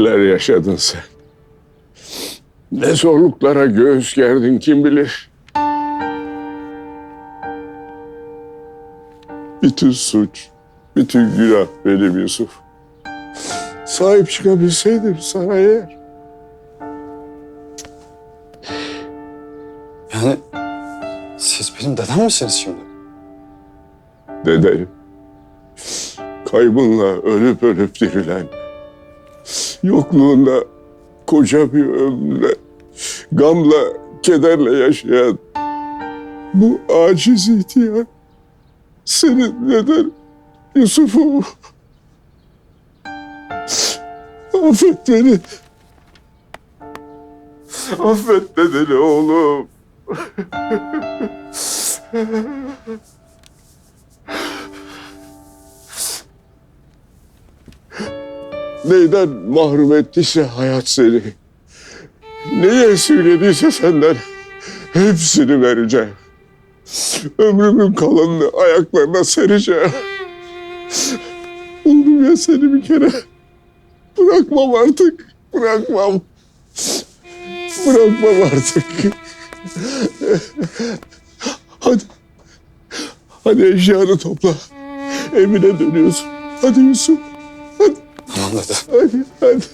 yaşadın sen? Ne zorluklara göğüs gerdin kim bilir? Bütün suç, bütün günah benim Yusuf. Sahip çıkabilseydim sana eğer. Yani siz benim dedem misiniz şimdi? Dedeyim. Kaybınla ölüp ölüp dirilen, yokluğunda koca bir ömrüle, gamla, kederle yaşayan bu aciz ihtiyar senin neden Yusuf'um? Affet beni. Affet dedeni oğlum. Neyden mahrum ettiyse hayat seni. Neyi esirgediyse senden hepsini vereceğim. Ömrümün kalanını ayaklarına sereceğim. Buldum ya seni bir kere. Bırakmam artık. Bırakmam. Bırakmam artık. Hadi. Hadi eşyanı topla. Evine dönüyorsun. Hadi Yusuf. Dede. Hadi, hadi.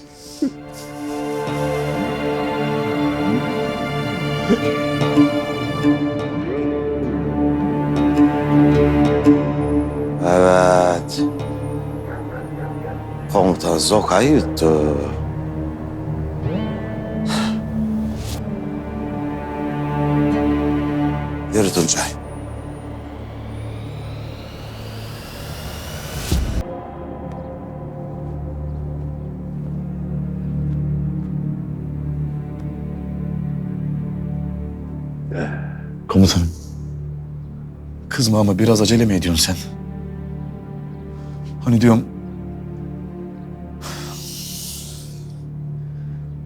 Evet. Komutan Zoka'yı yuttu. Yürü Tuncay. Komutanım. Kızma ama biraz acele mi ediyorsun sen? Hani diyorum...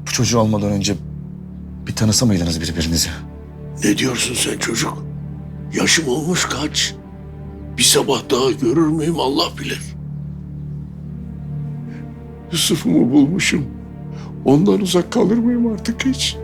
Bu çocuğu almadan önce bir tanısamaydınız birbirinizi. Ne diyorsun sen çocuk? Yaşım olmuş kaç? Bir sabah daha görür müyüm Allah bilir. Yusuf'umu bulmuşum. Ondan uzak kalır mıyım artık hiç?